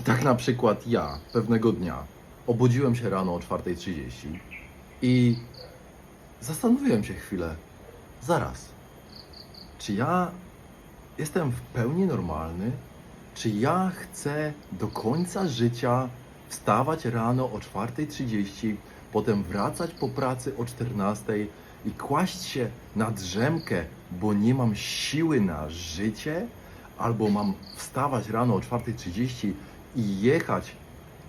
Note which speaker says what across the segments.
Speaker 1: I tak na przykład ja pewnego dnia obudziłem się rano o 4.30 i zastanowiłem się chwilę, zaraz, czy ja jestem w pełni normalny? Czy ja chcę do końca życia wstawać rano o 4.30, potem wracać po pracy o 14.00 i kłaść się na drzemkę, bo nie mam siły na życie? Albo mam wstawać rano o 4.30 i jechać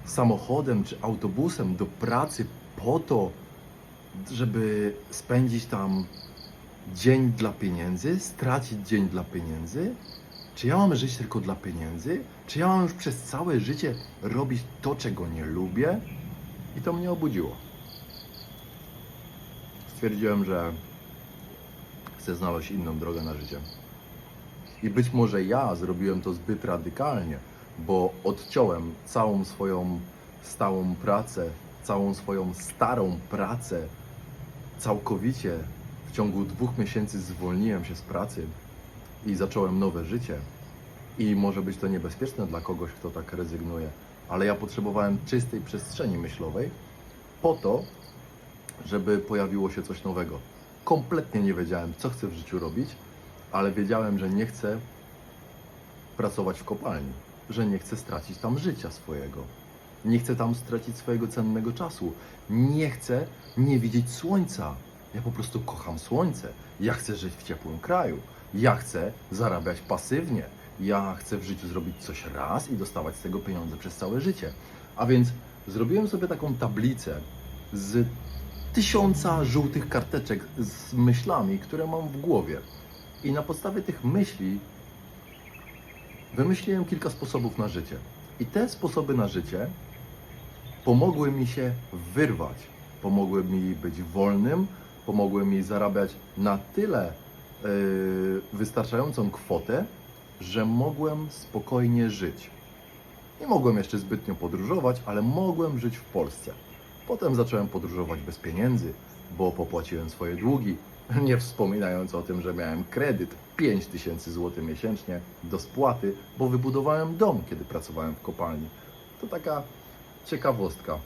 Speaker 1: samochodem czy autobusem do pracy po to, żeby spędzić tam dzień dla pieniędzy, stracić dzień dla pieniędzy? Czy ja mam żyć tylko dla pieniędzy? Czy ja mam już przez całe życie robić to, czego nie lubię? I to mnie obudziło. Stwierdziłem, że chcę znaleźć inną drogę na życie. I być może ja zrobiłem to zbyt radykalnie, bo odciąłem całą swoją stałą pracę, całą swoją starą pracę całkowicie. W ciągu dwóch miesięcy zwolniłem się z pracy i zacząłem nowe życie. I może być to niebezpieczne dla kogoś, kto tak rezygnuje, ale ja potrzebowałem czystej przestrzeni myślowej po to, żeby pojawiło się coś nowego. Kompletnie nie wiedziałem, co chcę w życiu robić, ale wiedziałem, że nie chcę pracować w kopalni, że nie chcę stracić tam życia swojego. Nie chcę tam stracić swojego cennego czasu. Nie chcę nie widzieć słońca. Ja po prostu kocham słońce. Ja chcę żyć w ciepłym kraju. Ja chcę zarabiać pasywnie. Ja chcę w życiu zrobić coś raz i dostawać z tego pieniądze przez całe życie. A więc zrobiłem sobie taką tablicę z tysiąca żółtych karteczek z myślami, które mam w głowie. I na podstawie tych myśli wymyśliłem kilka sposobów na życie. I te sposoby na życie pomogły mi się wyrwać, pomogły mi być wolnym, pomogły mi zarabiać na tyle yy, wystarczającą kwotę, że mogłem spokojnie żyć. Nie mogłem jeszcze zbytnio podróżować, ale mogłem żyć w Polsce. Potem zacząłem podróżować bez pieniędzy, bo popłaciłem swoje długi, nie wspominając o tym, że miałem kredyt 5000 zł miesięcznie do spłaty, bo wybudowałem dom, kiedy pracowałem w kopalni. To taka ciekawostka.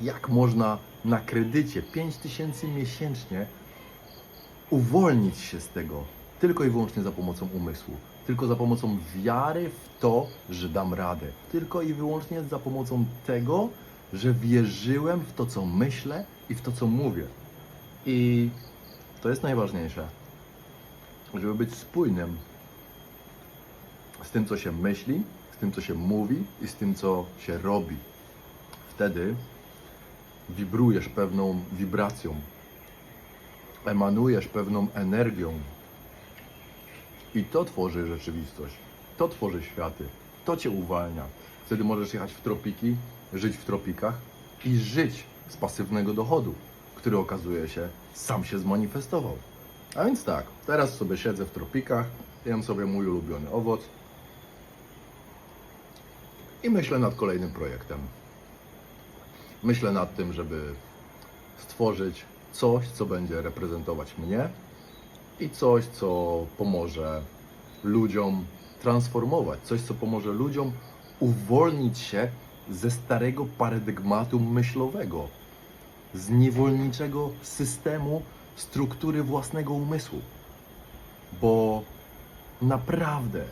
Speaker 1: Jak można na kredycie 5000 miesięcznie uwolnić się z tego tylko i wyłącznie za pomocą umysłu, tylko za pomocą wiary w to, że dam radę, tylko i wyłącznie za pomocą tego, że wierzyłem w to, co myślę i w to, co mówię. I to jest najważniejsze, żeby być spójnym z tym, co się myśli, z tym, co się mówi i z tym, co się robi. Wtedy wibrujesz pewną wibracją, emanujesz pewną energią. I to tworzy rzeczywistość, to tworzy światy, to cię uwalnia. Wtedy możesz jechać w tropiki, żyć w tropikach i żyć z pasywnego dochodu, który okazuje się sam się zmanifestował. A więc tak, teraz sobie siedzę w tropikach, jem sobie mój ulubiony owoc i myślę nad kolejnym projektem. Myślę nad tym, żeby stworzyć coś, co będzie reprezentować mnie i coś, co pomoże ludziom transformować, coś, co pomoże ludziom uwolnić się ze starego paradygmatu myślowego, z niewolniczego systemu struktury własnego umysłu. Bo naprawdę,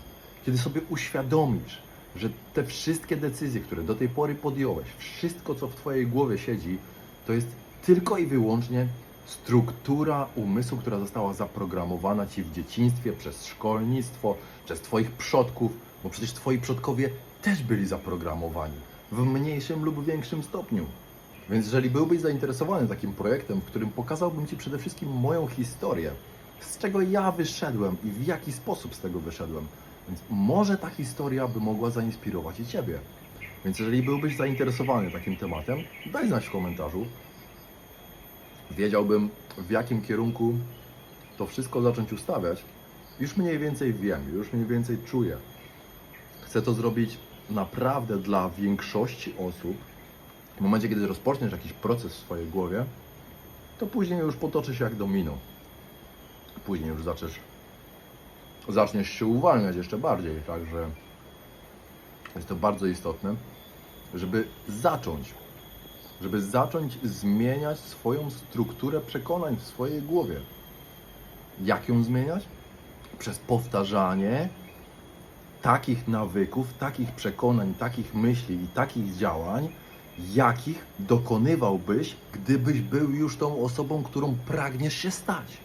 Speaker 1: kiedy sobie uświadomisz, że te wszystkie decyzje, które do tej pory podjąłeś, wszystko, co w Twojej głowie siedzi, to jest tylko i wyłącznie struktura umysłu, która została zaprogramowana Ci w dzieciństwie przez szkolnictwo, przez Twoich przodków, bo przecież Twoi przodkowie też byli zaprogramowani w mniejszym lub większym stopniu. Więc jeżeli byłbyś zainteresowany takim projektem, w którym pokazałbym Ci przede wszystkim moją historię, z czego ja wyszedłem i w jaki sposób z tego wyszedłem, więc może ta historia by mogła zainspirować i Ciebie. Więc jeżeli byłbyś zainteresowany takim tematem, daj znać w komentarzu. Wiedziałbym, w jakim kierunku to wszystko zacząć ustawiać. Już mniej więcej wiem, już mniej więcej czuję. Chcę to zrobić naprawdę dla większości osób. W momencie, kiedy rozpoczniesz jakiś proces w swojej głowie, to później już potoczy się jak domino. Później już zaczniesz, zaczniesz się uwalniać jeszcze bardziej, także jest to bardzo istotne, żeby zacząć, żeby zacząć zmieniać swoją strukturę przekonań w swojej głowie. Jak ją zmieniać? Przez powtarzanie takich nawyków, takich przekonań, takich myśli i takich działań, jakich dokonywałbyś, gdybyś był już tą osobą, którą pragniesz się stać.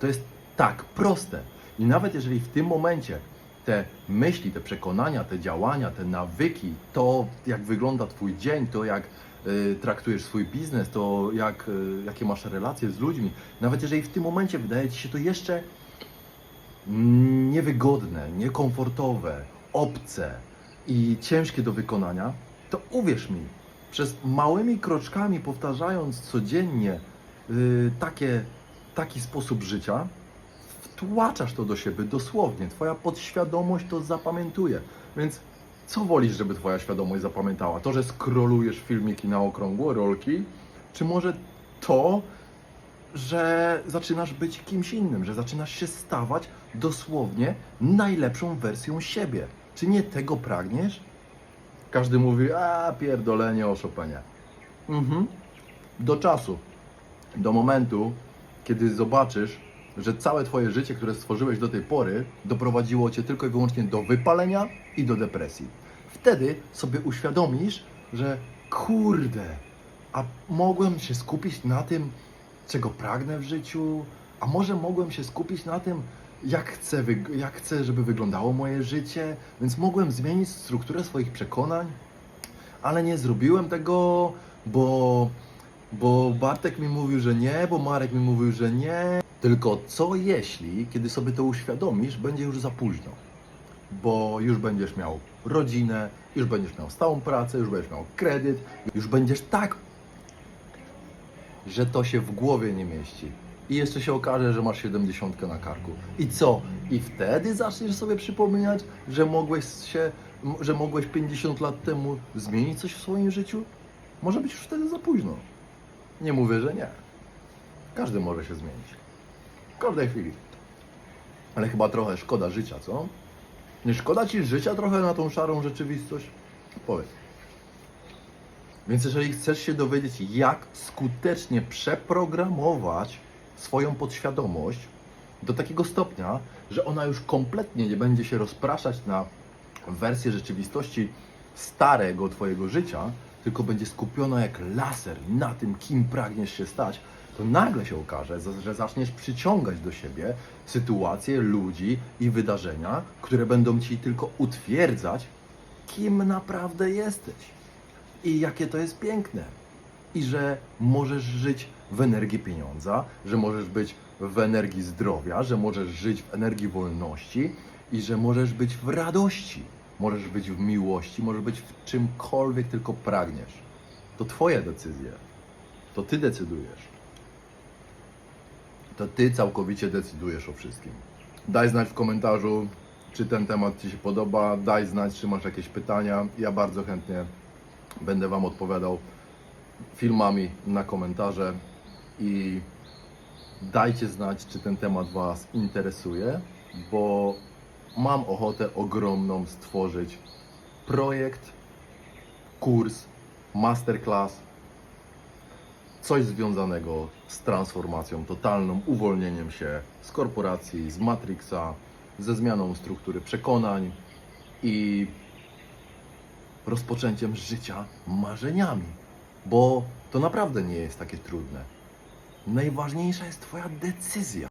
Speaker 1: To jest tak proste. I nawet jeżeli w tym momencie te myśli, te przekonania, te działania, te nawyki, to jak wygląda Twój dzień, to jak y, traktujesz swój biznes, to jak, y, jakie masz relacje z ludźmi, nawet jeżeli w tym momencie wydaje Ci się to jeszcze niewygodne, niekomfortowe, obce i ciężkie do wykonania, to uwierz mi, przez małymi kroczkami powtarzając codziennie y, takie, taki sposób życia, wtłaczasz to do siebie dosłownie. Twoja podświadomość to zapamiętuje. Więc co wolisz, żeby Twoja świadomość zapamiętała? To, że skrolujesz filmiki na okrągło, rolki? Czy może to, że zaczynasz być kimś innym, że zaczynasz się stawać dosłownie najlepszą wersją siebie? Czy nie tego pragniesz? Każdy mówi, a pierdolenie o Chopinie. Mhm. Do czasu, do momentu, kiedy zobaczysz, że całe Twoje życie, które stworzyłeś do tej pory, doprowadziło Cię tylko i wyłącznie do wypalenia i do depresji. Wtedy sobie uświadomisz, że kurde, a mogłem się skupić na tym, czego pragnę w życiu, a może mogłem się skupić na tym, jak chcę, jak chcę, żeby wyglądało moje życie, więc mogłem zmienić strukturę swoich przekonań, ale nie zrobiłem tego, bo, bo Bartek mi mówił, że nie, bo Marek mi mówił, że nie. Tylko co jeśli, kiedy sobie to uświadomisz, będzie już za późno? Bo już będziesz miał rodzinę, już będziesz miał stałą pracę, już będziesz miał kredyt, już będziesz tak, że to się w głowie nie mieści. I jeszcze się okaże, że masz 70 na karku. I co? I wtedy zaczniesz sobie przypominać, że mogłeś się, że mogłeś 50 lat temu zmienić coś w swoim życiu? Może być już wtedy za późno. Nie mówię, że nie. Każdy może się zmienić. W każdej chwili. Ale chyba trochę szkoda życia, co? Nie szkoda ci życia trochę na tą szarą rzeczywistość? Powiedz. Więc jeżeli chcesz się dowiedzieć, jak skutecznie przeprogramować swoją podświadomość do takiego stopnia, że ona już kompletnie nie będzie się rozpraszać na wersję rzeczywistości starego Twojego życia, tylko będzie skupiona jak laser na tym, kim pragniesz się stać, to nagle się okaże, że- zaczniesz przyciągać do siebie sytuacje, ludzi i wydarzenia, które będą Ci tylko utwierdzać, kim naprawdę jesteś i jakie to jest piękne. I że możesz żyć w energii pieniądza, że możesz być w energii zdrowia, że możesz żyć w energii wolności i że możesz być w radości, możesz być w miłości, możesz być w czymkolwiek tylko pragniesz. To Twoje decyzje. To Ty decydujesz. To Ty całkowicie decydujesz o wszystkim. Daj znać w komentarzu, czy ten temat Ci się podoba. Daj znać, czy masz jakieś pytania. Ja bardzo chętnie będę Wam odpowiadał filmami na komentarze i dajcie znać, czy ten temat Was interesuje, bo mam ochotę ogromną stworzyć projekt, kurs, masterclass, coś związanego z transformacją totalną, uwolnieniem się z korporacji, z Matrixa, ze zmianą struktury przekonań i rozpoczęciem życia marzeniami, bo to naprawdę nie jest takie trudne. Najważniejsza jest Twoja decyzja.